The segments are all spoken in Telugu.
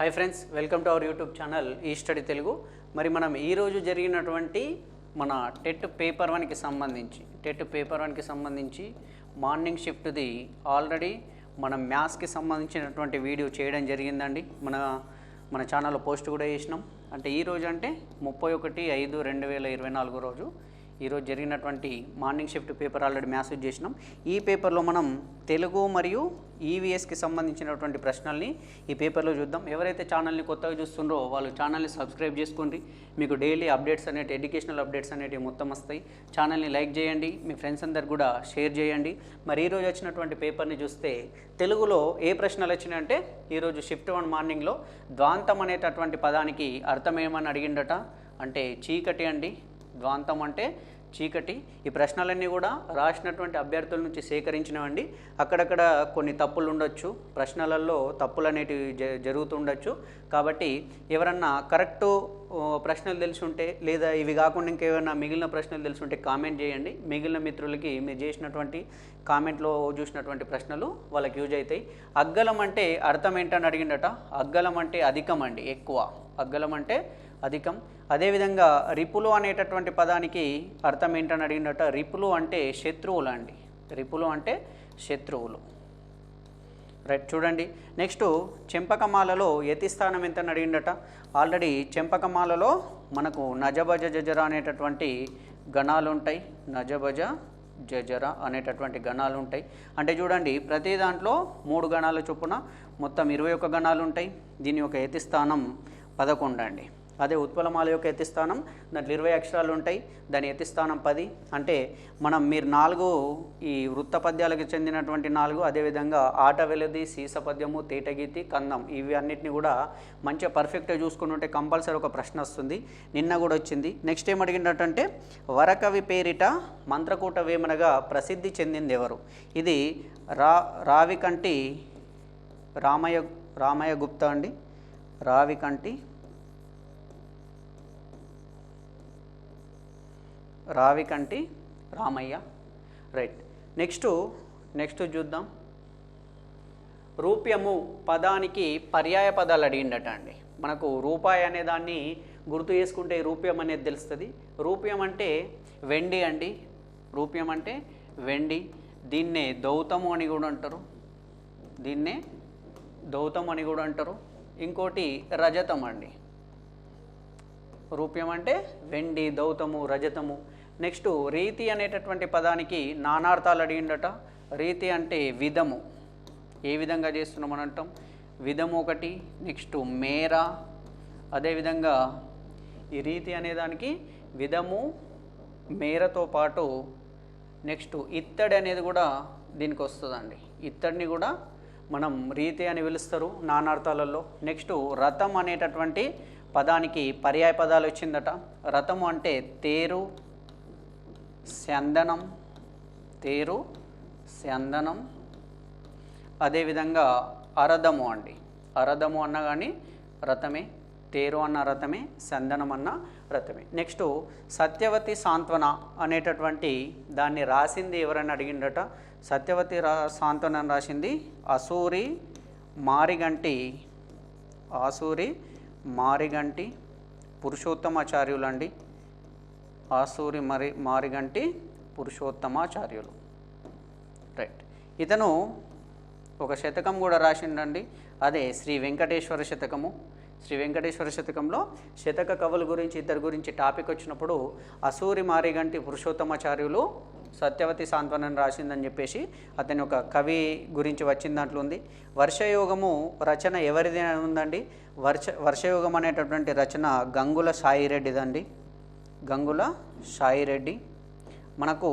Hi friends welcome to our YouTube channel ఈ స్టడీ తెలుగు మరి మనం ఈరోజు జరిగినటువంటి మన టెట్ పేపర్ వన్కి సంబంధించి టెట్ పేపర్ వన్కి సంబంధించి మార్నింగ్ షిఫ్ట్ది ఆల్రెడీ మనం మ్యాథ్స్కి సంబంధించినటువంటి వీడియో చేయడం జరిగిందండి. మన మన ఛానల్లో పోస్ట్ కూడా చేసినాం. అంటే ఈ రోజు అంటే ముప్పై ఒకటి ఐదు రెండు వేల ఇరవై నాలుగు రోజు ఈరోజు జరిగినటువంటి morning shift paper already message చేసినాం. ఈ పేపర్లో మనం తెలుగు మరియు ఈవీఎస్కి సంబంధించినటువంటి ప్రశ్నల్ని ఈ పేపర్లో చూద్దాం. ఎవరైతే ఛానల్ని కొత్తగా చూస్తుండ్రో వాళ్ళు ఛానల్ని సబ్స్క్రైబ్ చేసుకోండి. మీకు డైలీ అప్డేట్స్ అనేవి ఎడ్యుకేషనల్ అప్డేట్స్ అనేటివి మొత్తం వస్తాయి. ఛానల్ని లైక్ చేయండి మీ ఫ్రెండ్స్ అందరు కూడా షేర్ చేయండి. మరి ఈరోజు వచ్చినటువంటి పేపర్ని చూస్తే తెలుగులో ఏ ప్రశ్నలు వచ్చినాయంటే ఈరోజు షిఫ్ట్ వన్ మార్నింగ్లో ద్వాంతం అనేటటువంటి పదానికి అర్థం ఏమని అడిగిండట? అంటే చీకటి అండి ద్వాంతం అంటే చీకటి. ఈ ప్రశ్నలన్నీ కూడా రాసినటువంటి అభ్యర్థుల నుంచి సేకరించినవండి. అక్కడక్కడ కొన్ని తప్పులు ఉండొచ్చు. ప్రశ్నలలో తప్పులు అనేటివి జ- జరుగుతుండొచ్చు. కాబట్టి ఎవరన్నా కరెక్ట్ ప్రశ్నలు తెలిసి ఉంటే లేదా ఇవి కాకుండా ఇంకేమైనా మిగిలిన ప్రశ్నలు తెలిసి ఉంటే కామెంట్ చేయండి. మిగిలిన మిత్రులకి మీరు చేసినటువంటి కామెంట్లో చూసినటువంటి ప్రశ్నలు వాళ్ళకి యూజ్ అవుతాయి. అగ్గలం అంటే అర్థం ఏంటని అడిగిండట? అగ్గలం అంటే అధికం అండి ఎక్కువ. అగ్గలం అంటే అధికం. అదేవిధంగా రిపులు అనేటటువంటి పదానికి అర్థం ఏంటని అడిగినట్ట రిపులు అంటే శత్రువులు అండి. రిపులు అంటే శత్రువులు. రైట్ చూడండి. నెక్స్ట్ చెంపకమాలలో యతి స్థానం ఎంత అని అడిగిండట? ఆల్రెడీ చెంపకమాలలో మనకు నజభజ జజర అనేటటువంటి గణాలు ఉంటాయి నజబజ జజర అనేటటువంటి గణాలు ఉంటాయి అంటే చూడండి ప్రతి దాంట్లో మూడు గణాల చొప్పున మొత్తం ఇరవై ఒక్క గణాలు ఉంటాయి దీని యొక్క యతి స్థానం పదకొండు అండి. అదే ఉత్పలమాల యొక్క ఎత్తిస్థానం దాంట్లో ఇరవై అక్షరాలు ఉంటాయి. దాని ఎత్తిస్థానం పది. అంటే మనం మీరు నాలుగు ఈ వృత్త పద్యాలకు చెందినటువంటి నాలుగు అదేవిధంగా ఆట వెలది సీస పద్యము తేటగీతి కందం ఇవి అన్నిటిని కూడా మంచిగా పర్ఫెక్ట్గా చూసుకుని ఉంటే కంపల్సరీ ఒక ప్రశ్న వస్తుంది. నిన్న కూడా వచ్చింది. నెక్స్ట్ ఏం అడిగినట్టంటే వరకవి పేరిట మంత్రకూట వేమనగా ప్రసిద్ధి చెందింది ఎవరు? ఇది రా రావికంటి రామయ్య రామయ్య గుప్తా అండి. Ravikanti Ravikanti Ramayya. Right next next చూద్దాం. రూప్యము పదానికి పర్యాయ పదాలు అడిగిండట అండి. మనకు రూపాయి అనే దాన్ని గుర్తు చేసుకుంటే రూప్యం అనేది తెలుస్తుంది. రూప్యం అంటే వెండి అండి. రూప్యం అంటే వెండి. దీన్నే దౌతము అని కూడా అంటారు. దీన్నే దౌతం అని కూడా అంటారు. ఇంకోటి రజతం అండి. రూప్యం అంటే వెండి దౌతము రజతము. నెక్స్ట్ రీతి అనేటటువంటి పదానికి నానార్థాలు అడిగిండట. రీతి అంటే విధము. ఏ విధంగా చేస్తున్నాం అని అంటాం? విధము ఒకటి నెక్స్ట్ మేర. అదేవిధంగా ఈ రీతి అనే దానికి విధము మేరతో పాటు నెక్స్ట్ ఇత్తడి అనేది కూడా దీనికి వస్తుందండి. ఇత్తడిని కూడా మనం రీతి అని పిలుస్తారు నానార్థాలలో. నెక్స్ట్ రథం అనేటటువంటి పదానికి పర్యాయ పదాలు వచ్చిందట. రథము అంటే తేరు స్యందనం తేరు స్యందనం అదేవిధంగా అరదము అండి. అరదము అన్న కానీ రథమే తేరు అన్న రథమే సందనం అన్న రథమే. నెక్స్ట్ సత్యవతి సాంత్వన అనేటటువంటి దాన్ని రాసింది ఎవరని అడిగిండట? సత్యవతి రా సాంత్వన రాసింది అసూరి మారిగంటి ఆసూరి మారిగంటి పురుషోత్తమాచార్యులండి. ఆసూరి మరి మారిగంటి పురుషోత్తమాచార్యులు. రైట్ ఇతను ఒక శతకం కూడా రాసిండండి. అదే శ్రీ వెంకటేశ్వర శతకము. శ్రీ వెంకటేశ్వర శతకంలో శతక కవుల గురించి ఇద్దరి గురించి టాపిక్ వచ్చినప్పుడు అసూరి మారిగంటి పురుషోత్తమాచార్యులు సత్యవతి సాంత్వనం రాసిందని చెప్పేసి అతని ఒక కవి గురించి వచ్చిన దాంట్లో ఉంది. వర్షయోగము రచన ఎవరిది ఉందండి? వర్ష వర్షయోగం అనేటటువంటి రచన గంగుల సాయిరెడ్డిదండి. గంగుల సాయిరెడ్డి. మనకు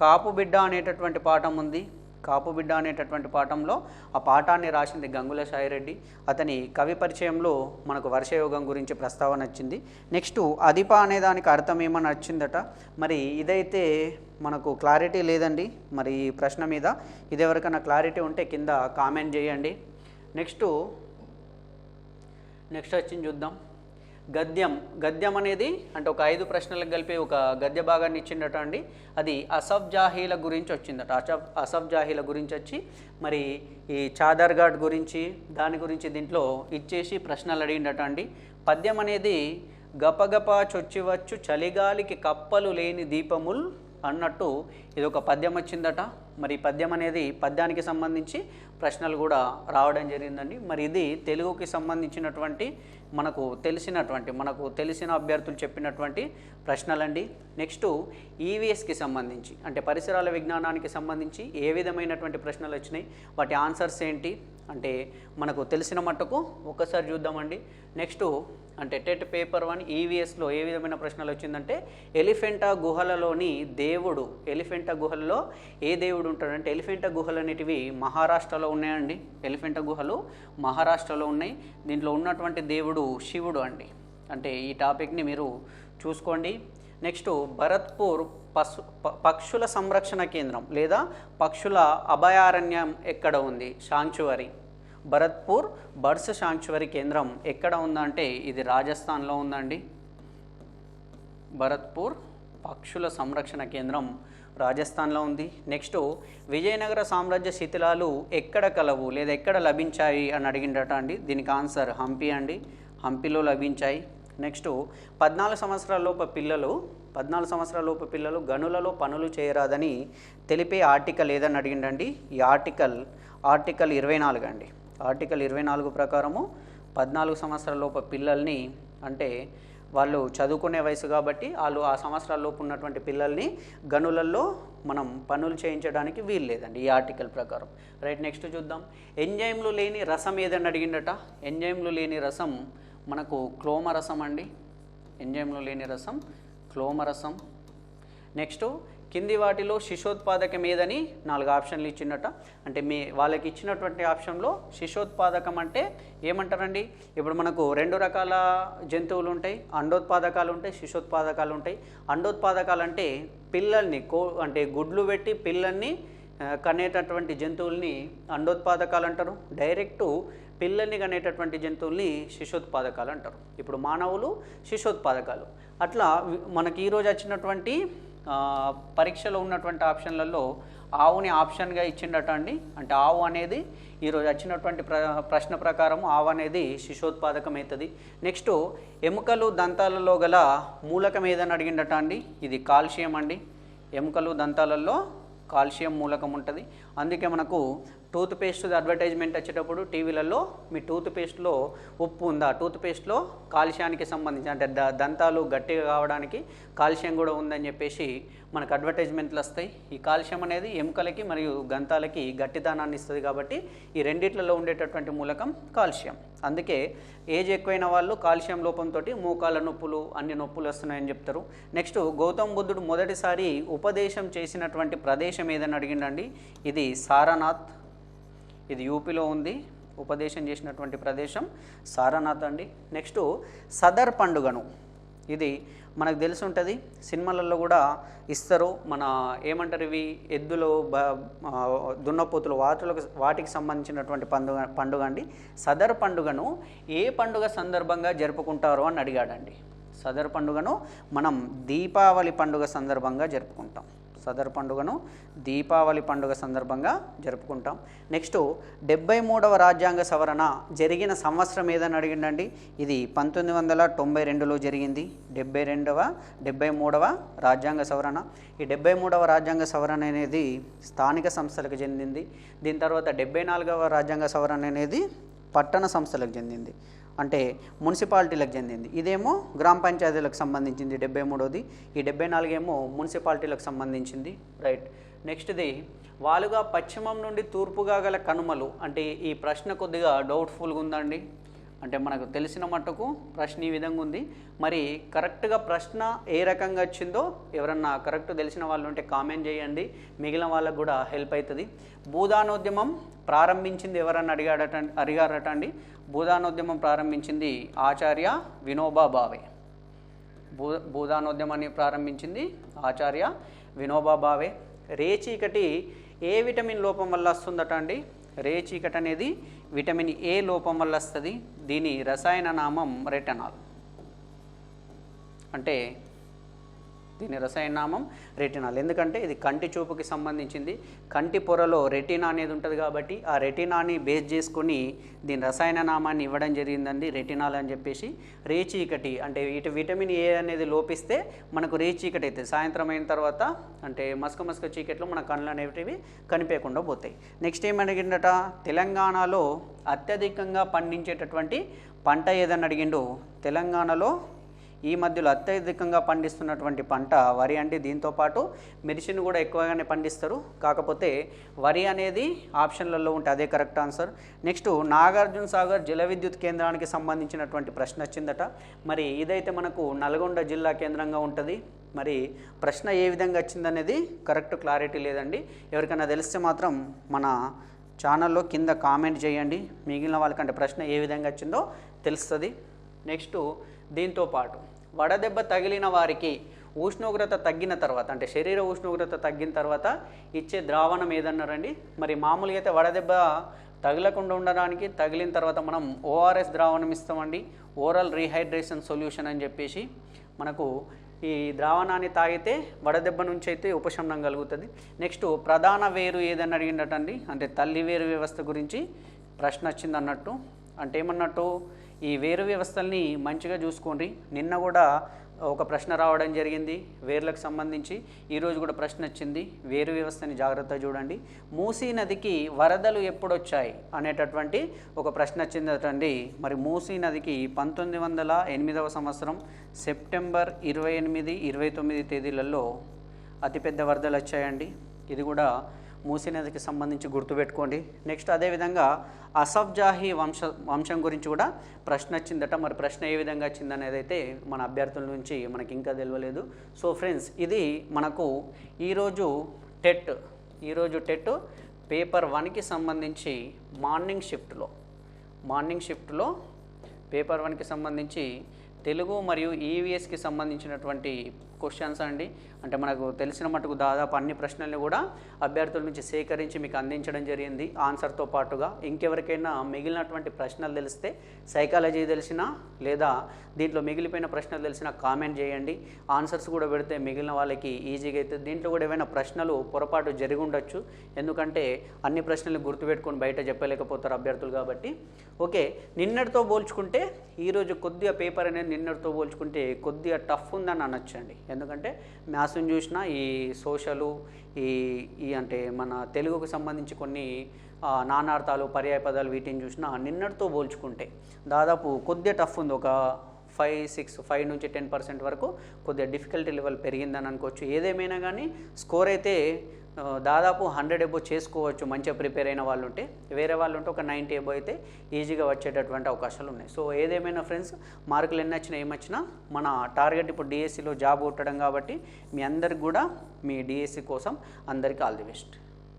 కాపు బిడ్డ అనేటటువంటి పాఠం ఉంది. కాపు బిడ్డ అనేటటువంటి పాఠంలో ఆ పాఠాన్ని రాసింది గంగుల సాయిరెడ్డి. అతని కవి పరిచయంలో మనకు వర్షయోగం గురించి ప్రస్తావన వచ్చింది నెక్స్ట్ అదిప అనే దానికి అర్థం ఏమని వచ్చిందట మరి ఇదైతే మనకు క్లారిటీ లేదండి. మరి ఈ ప్రశ్న మీద ఇది ఎవరికైనా క్లారిటీ ఉంటే కింద కామెంట్ చేయండి. నెక్స్ట్ నెక్స్ట్ వచ్చింది చూద్దాం. గద్యం. గద్యం అనేది అంటే ఒక ఐదు ప్రశ్నలకు కలిపి ఒక గద్య భాగాన్ని ఇచ్చిండట అండి. అది అసఫ్ జాహీల గురించి వచ్చిందట. అసఫ్ అసఫ్ జాహీల గురించి వచ్చి మరి ఈ చాదర్ఘాట్ గురించి దాని గురించి దీంట్లో ఇచ్చేసి ప్రశ్నలు అడిగిండట అండి. పద్యం అనేది గపగప చొచ్చివచ్చు చలిగాలికి కప్పలు లేని దీపముల్ అన్నట్టు ఇది ఒక పద్యం వచ్చిందట. మరి పద్యం అనేది పద్యానికి సంబంధించి ప్రశ్నలు కూడా రావడం జరిగిందండి. మరి ఇది తెలుగుకి సంబంధించినటువంటి మనకు తెలిసినటువంటి మనకు తెలిసిన అభ్యర్థులు చెప్పినటువంటి ప్రశ్నలండి. నెక్స్ట్ ఈవీఎస్కి సంబంధించి అంటే పరిసరాల విజ్ఞానానికి సంబంధించి ఏ విధమైనటువంటి ప్రశ్నలు వచ్చినాయి వాటి ఆన్సర్స్ ఏంటి అంటే మనకు తెలిసిన మట్టుకు ఒక్కసారి చూద్దామండి. నెక్స్ట్ అంటే టెట్ పేపర్ వన్ ఈవీఎస్లో ఏ విధమైన ప్రశ్నలు వచ్చిందంటే ఎలిఫెంటా గుహలలోని దేవుడు ఎలిఫెంటా గుహలలో ఏ దేవుడు ఉంటాడంటే ఎలిఫెంటా గుహలు అనేటివి మహారాష్ట్రలో ఉన్నాయండి. ఎలిఫెంటా గుహలు మహారాష్ట్రలో ఉన్నాయి. దీంట్లో ఉన్నటువంటి దేవుడు శివుడు అండి. అంటే ఈ టాపిక్ని మీరు చూసుకోండి. నెక్స్ట్ భరత్పూర్ పశు పక్షుల సంరక్షణ కేంద్రం లేదా పక్షుల అభయారణ్యం ఎక్కడ ఉంది? శాంచువరీ. భరత్పూర్ బర్స్ శాంచువరి కేంద్రం ఎక్కడ ఉందంటే ఇది రాజస్థాన్లో ఉందండి. భరత్పూర్ పక్షుల సంరక్షణ కేంద్రం రాజస్థాన్లో ఉంది. నెక్స్ట్ విజయనగర సామ్రాజ్య శిథిలాలు ఎక్కడ కలవు లేదా ఎక్కడ లభించాయి అని అడిగిండట అండి. దీనికి ఆన్సర్ హంపి అండి. హంపిలో లభించాయి. నెక్స్ట్ పద్నాలుగు సంవత్సరాలలోపు పిల్లలు పద్నాలుగు సంవత్సరాల లోపు పిల్లలు గనులలో పనులు చేయరాదని తెలిపే ఆర్టికల్ ఏదని అడిగిండండి. ఈ ఆర్టికల్ ఆర్టికల్ ఇరవై నాలుగు అండి. ఆర్టికల్ ఇరవై నాలుగు ప్రకారము పద్నాలుగు సంవత్సరాలలోపు పిల్లల్ని అంటే వాళ్ళు చదువుకునే వయసు కాబట్టి వాళ్ళు ఆ సంవత్సరాలలోపు ఉన్నటువంటి పిల్లల్ని గనులలో మనం పనులు చేయించడానికి వీలు లేదండి ఈ ఆర్టికల్ ప్రకారం. రైట్ నెక్స్ట్ చూద్దాం. ఎంజైమ్లు లేని రసం ఏదని అడిగిండట. ఎంజైమ్లు లేని రసం మనకు క్లోమరసం అండి ఎంజైమ్లు లేని రసం క్లోమరసం. నెక్స్ట్ కింది వాటిలో శిశోత్పాదకం ఏదని నాలుగు ఆప్షన్లు ఇచ్చినట్ట అంటే మీ వాళ్ళకి ఇచ్చినటువంటి ఆప్షన్లో శిశోత్పాదకం అంటే ఏమంటారండి? ఇప్పుడు మనకు రెండు రకాల జంతువులు ఉంటాయి అండోత్పాదకాలు ఉంటాయి శిశోత్పాదకాలు ఉంటాయి. అండోత్పాదకాలు అంటే పిల్లల్ని కో అంటే గుడ్లు పెట్టి పిల్లల్ని కనేటటువంటి జంతువుల్ని అండోత్పాదకాలు అంటారు. డైరెక్టు పిల్లల్ని కనేటటువంటి జంతువుల్ని శిశోత్పాదకాలు అంటారు. ఇప్పుడు మానవులు శిశోత్పాదకాలు. అట్లా మనకి ఈరోజు వచ్చినటువంటి పరీక్షలో ఉన్నటువంటి ఆప్షన్లలో ఆవుని ఆప్షన్గా ఇచ్చిండట అండి. అంటే ఆవు అనేది ఈరోజు వచ్చినటువంటి ప్ర ప్రశ్న ప్రకారం ఆవు అనేది శిశోత్పాదకం అవుతుంది. నెక్స్ట్ ఎముకలు దంతాలలో గల మూలకం ఏదని అడిగిండట అండి. ఇది కాల్షియం అండి. ఎముకలు దంతాలలో కాల్షియం మూలకం ఉంటుంది. అందుకే మనకు టూత్ పేస్ట్ అడ్వర్టైజ్మెంట్ వచ్చేటప్పుడు టీవీలలో మీ టూత్ పేస్ట్లో ఉప్పు ఉందా? టూత్ పేస్ట్లో కాల్షియానికి సంబంధించి అంటే ద దంతాలు గట్టిగా కావడానికి కాల్షియం కూడా ఉందని చెప్పేసి మనకు అడ్వర్టైజ్మెంట్లు వస్తాయి. ఈ కాల్షియం అనేది ఎముకలకి మరియు గంతాలకి గట్టిదానాన్ని ఇస్తుంది కాబట్టి ఈ రెండిట్లలో ఉండేటటువంటి మూలకం కాల్షియం. అందుకే ఏజ్ ఎక్కువైన వాళ్ళు కాల్షియం లోపంతో మోకాల నొప్పులు అన్ని నొప్పులు వస్తున్నాయని చెప్తారు. నెక్స్ట్ గౌతమ్ బుద్ధుడు మొదటిసారి ఉపదేశం చేసినటువంటి ప్రదేశం ఏదని అడిగిండండి. ఇది సారనాథ్ ఇది యూపీలో ఉంది. ఉపదేశం చేసినటువంటి ప్రదేశం సారనాథ్ అండి. నెక్స్ట్ సదర్ పండుగను. ఇది మనకు తెలిసి ఉంటుంది సినిమాలలో కూడా ఇస్తారు. మన ఏమంటారు ఇవి? ఎద్దులు బ దున్నపోతులు వాటిలకు వాటికి సంబంధించినటువంటి పండుగ పండుగ అండి. సదర్ పండుగను ఏ పండుగ సందర్భంగా జరుపుకుంటారు అని అడిగాడండి. సదర్ పండుగను మనం దీపావళి పండుగ సందర్భంగా జరుపుకుంటాం. సదర్ పండుగను దీపావళి పండుగ సందర్భంగా జరుపుకుంటాం. నెక్స్ట్ డెబ్బై మూడవ రాజ్యాంగ సవరణ జరిగిన సంవత్సరం ఏదని అడిగిండండి. ఇది పంతొమ్మిది వందల తొంభై రెండులో జరిగింది. డెబ్బై రెండవ డెబ్బై మూడవ రాజ్యాంగ సవరణ. ఈ డెబ్బై మూడవ రాజ్యాంగ సవరణ అనేది స్థానిక సంస్థలకు చెందింది. దీని తర్వాత డెబ్బై నాలుగవ రాజ్యాంగ సవరణ అనేది పట్టణ సంస్థలకు చెందింది. అంటే మున్సిపాలిటీలకు చెందింది. ఇదేమో గ్రామ పంచాయతీలకు సంబంధించింది డెబ్బై మూడోది. ఈ డెబ్బై నాలుగేమో మున్సిపాలిటీలకు సంబంధించింది. రైట్. నెక్స్ట్ది వాలుగా పశ్చిమం నుండి తూర్పుగా గల కనుమలు అంటే ఈ ప్రశ్న కొద్దిగా డౌట్ఫుల్గా ఉందండి అంటే మనకు తెలిసిన మట్టుకు ప్రశ్న ఈ విధంగా ఉంది. మరి కరెక్ట్గా ప్రశ్న ఏ రకంగా వచ్చిందో ఎవరన్నా కరెక్ట్ తెలిసిన వాళ్ళు ఉంటే కామెంట్ చేయండి. మిగిలిన వాళ్ళకు కూడా హెల్ప్ అవుతుంది భూదానోద్యమం ప్రారంభించింది ఎవరన్నా అడిగాడట అడిగారట అండి భూదానోద్యమం ప్రారంభించింది ఆచార్య వినోబా భావే భూ భూదానోద్యమాన్ని ప్రారంభించింది ఆచార్య వినోబా భావే రేచీకటి ఏ విటమిన్ లోపం వల్ల వస్తుందట అండి రేచీకటి అనేది విటమిన్ ఏ లోపం వల్ల వస్తుంది? దీని రసాయన నామం రెటనాల్. అంటే దీని రసాయన నామం రెటినాల్. ఎందుకంటే ఇది కంటి చూపుకి సంబంధించింది. కంటి పొరలో రెటినా అనేది ఉంటుంది కాబట్టి ఆ రెటినాని బేస్ చేసుకుని దీని రసాయన నామాన్ని ఇవ్వడం జరిగిందండి రెటినాల్ అని చెప్పేసి. రేచీకటి అంటే ఇటు విటమిన్ ఏ అనేది లోపిస్తే మనకు రేచీకటి అవుతుంది. సాయంత్రం అయిన తర్వాత అంటే మసక మసక చీకట్లో మన కళ్ళు అనేటివి కనిపించకుండా పోతాయి. నెక్స్ట్ ఏమడిగిందట తెలంగాణలో అత్యధికంగా పండించేటటువంటి పంట ఏదని అడిగిండు. తెలంగాణలో ఈ మధ్యలో అత్యధికంగా పండిస్తున్నటువంటి పంట వరి అంటే దీంతో పాటు మిర్చిని కూడా ఎక్కువగానే పండిస్తారు. కాకపోతే వరి అనేది ఆప్షన్లలో ఉంటే అదే correct answer. Next Nagarjuna Sagar జల విద్యుత్ కేంద్రానికి సంబంధించినటువంటి ప్రశ్న వచ్చిందట. మరి ఇదైతే మనకు నల్గొండ జిల్లా కేంద్రంగా ఉంటుంది. మరి ప్రశ్న ఏ విధంగా వచ్చిందనేది కరెక్ట్ క్లారిటీ లేదండి. ఎవరికైనా తెలిస్తే మాత్రం మన ఛానల్లో కింద కామెంట్ చేయండి. మిగిలిన వాళ్ళకంటే ప్రశ్న ఏ విధంగా వచ్చిందో తెలుస్తుంది. నెక్స్ట్ దీంతో పాటు వడదెబ్బ తగిలిన వారికి ఉష్ణోగ్రత తగ్గిన తర్వాత అంటే శరీర ఉష్ణోగ్రత తగ్గిన తర్వాత ఇచ్చే ద్రావణం ఏదన్నారండి మరి మామూలుగా అయితే వడదెబ్బ తగలకుండా ఉండడానికి తగిలిన తర్వాత మనం ఓఆర్ఎస్ ద్రావణం ఇస్తామండి. ఓరల్ రీహైడ్రేషన్ సొల్యూషన్ అని చెప్పేసి మనకు ఈ ద్రావణాన్ని తాగితే వడదెబ్బ నుంచి అయితే ఉపశమనం కలుగుతుంది. నెక్స్ట్ ప్రధాన వేరు ఏదని అడిగిండటండి. అంటే తల్లి వేరు వ్యవస్థ గురించి ప్రశ్న వచ్చింది అన్నట్టు. అంటే ఏమన్నట్టు? ఈ వేరు వ్యవస్థల్ని మంచిగా చూసుకోండి. నిన్న కూడా ఒక ప్రశ్న రావడం జరిగింది వేర్లకు సంబంధించి. ఈరోజు కూడా ప్రశ్న వచ్చింది. వేరు వ్యవస్థని జాగ్రత్తగా చూడండి. మూసీ నదికి వరదలు ఎప్పుడొచ్చాయి అనేటటువంటి ఒక ప్రశ్న వచ్చిందటండి మరి మూసీ నదికి పంతొమ్మిది వందల ఎనిమిదవ సంవత్సరం సెప్టెంబర్ ఇరవై ఎనిమిది ఇరవై తొమ్మిది తేదీలలో అతిపెద్ద వరదలు వచ్చాయండి. ఇది కూడా మూసీ నదికి సంబంధించి గుర్తుపెట్టుకోండి నెక్స్ట్ అదేవిధంగా అసఫ్జాహీ వంశ వంశం గురించి కూడా ప్రశ్న వచ్చిందట. మరి ప్రశ్న ఏ విధంగా వచ్చిందనేది అయితే మన అభ్యర్థుల నుంచి మనకి ఇంకా తెలియలేదు. సో ఫ్రెండ్స్ ఇది మనకు ఈరోజు టెట్ ఈరోజు టెట్ పేపర్ వన్కి సంబంధించి మార్నింగ్ షిఫ్ట్లో మార్నింగ్ షిఫ్ట్లో పేపర్ వన్కి సంబంధించి తెలుగు మరియు ఈవీఎస్కి సంబంధించినటువంటి క్వశ్చన్స్ అండి. అంటే మనకు తెలిసిన మటుకు దాదాపు అన్ని ప్రశ్నల్ని కూడా అభ్యర్థుల నుంచి సేకరించి మీకు అందించడం జరిగింది. ఆన్సర్తో పాటుగా ఇంకెవరికైనా మిగిలినటువంటి ప్రశ్నలు తెలిస్తే సైకాలజీ తెలిసినా లేదా దీంట్లో మిగిలిపోయిన ప్రశ్నలు తెలిసినా కామెంట్ చేయండి. ఆన్సర్స్ కూడా పెడితే మిగిలిన వాళ్ళకి ఈజీగా అయితే దీంట్లో కూడా ఏమైనా ప్రశ్నలు పొరపాటు జరిగి ఉండొచ్చు. ఎందుకంటే అన్ని ప్రశ్నలు గుర్తుపెట్టుకొని బయట చెప్పలేకపోతారు అభ్యర్థులు కాబట్టి. ఓకే నిన్నటితో పోల్చుకుంటే ఈరోజు కొద్దిగా పేపర్ అనేది నిన్నటితో పోల్చుకుంటే కొద్దిగా టఫ్ ఉందని అనొచ్చండి. ఎందుకంటే మ్యాథ్స్ని చూసినా ఈ సోషలు ఈ ఈ అంటే మన తెలుగుకు సంబంధించి కొన్ని నానార్థాలు పర్యాయ పదాలు వీటిని చూసినా నిన్నటితో పోల్చుకుంటే దాదాపు కొద్దిగా టఫ్ ఉంది. ఒక ఫైవ్ సిక్స్ ఫైవ్ నుంచి టెన్ పర్సెంట్ వరకు కొద్దిగా డిఫికల్టీ లెవెల్ పెరిగిందని అనుకోవచ్చు. ఏదేమైనా కానీ స్కోర్ అయితే దాదాపు హండ్రెడ్ ఎబో చేసుకోవచ్చు మంచిగా ప్రిపేర్ అయిన వాళ్ళు ఉంటే వేరే వాళ్ళు ఉంటే ఒక నైంటీ ఎబో అయితే ఈజీగా వచ్చేటటువంటి అవకాశాలు ఉన్నాయి. సో ఏదేమైనా ఫ్రెండ్స్ మార్కులు ఎన్ని వచ్చినా ఏమొచ్చినా మన టార్గెట్ ఇప్పుడు డిఎస్సిలో జాబ్ కొట్టడం కాబట్టి మీ అందరికి కూడా మీ డిఎస్సి కోసం అందరికీ ఆల్ ది బెస్ట్.